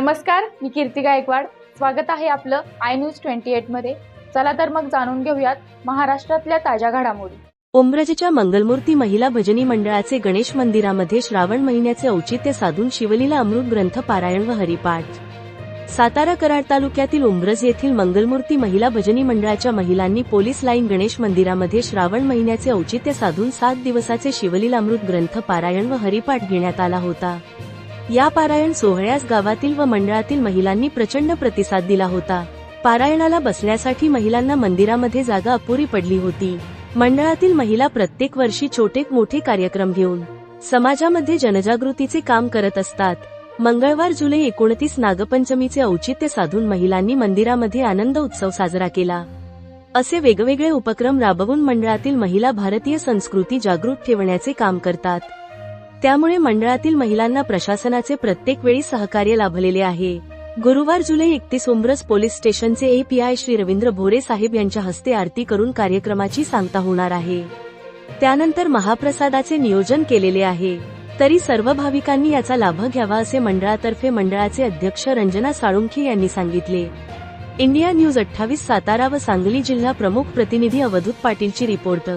नमस्कार मी कीर्ती गायकवाड. स्वागत आहे आपलं आय न्यूज ट्वेंटी एटमध्ये. चला तर मग जाणून घेऊयात महाराष्ट्रातल्या ताज्या घडामोडी. उमरजेच्या मंगलमूर्ती महिला भजनी मंडळाचे गणेश मंदिरामध्ये श्रावण महिन्याचे औचित्य साधून शिवलीला अमृत ग्रंथ पारायण व हरिपाठ. सातारा कराड तालुक्यातील उमरज येथील मंगलमूर्ती महिला भजनी मंडळाच्या महिलांनी पोलीस लाईन गणेश मंदिरामध्ये श्रावण महिन्याचे औचित्य साधून सात दिवसाचे शिवलीला अमृत ग्रंथ पारायण व हरिपाठ घेण्यात आला होता. या पारायण सोहळ्यास गावातील व मंडळातील महिलांनी प्रचंड प्रतिसाद दिला होता. पारायणाला बसण्यासाठी महिलांना मंदिरामध्ये जागा अपुरी पडली होती. मंडळातील महिला प्रत्येक वर्षी छोटे मोठे कार्यक्रम घेऊन समाजामध्ये जनजागृतीचे काम करत असतात. मंगळवार जुलै एकोणतीस नागपंचमीचे औचित्य साधून महिलांनी मंदिरामध्ये आनंद उत्सव साजरा केला. असे वेगवेगळे उपक्रम राबवून मंडळातील महिला भारतीय संस्कृती जागृत ठेवण्याचे काम करतात. त्यामुळे मंडळातील महिलांना प्रशासनाचे प्रत्येक वेळी सहकार्य लाभलेले आहे. गुरुवार जुलै एकतीस उमरस पोलीस स्टेशनचे एपीआय श्री रवींद्र भोरे साहेब यांच्या हस्ते आरती करून कार्यक्रमाची सांगता होणार आहे. त्यानंतर महाप्रसादाचे नियोजन केलेले आहे. तरी सर्व भाविकांनी याचा लाभ घ्यावा असे मंडळातर्फे मंडळाचे अध्यक्ष रंजना साळुंखे यांनी सांगितले. इंडिया न्यूज अठ्ठावीस सातारा व सांगली जिल्हा प्रमुख प्रतिनिधी अवधूत पाटीलची रिपोर्ट.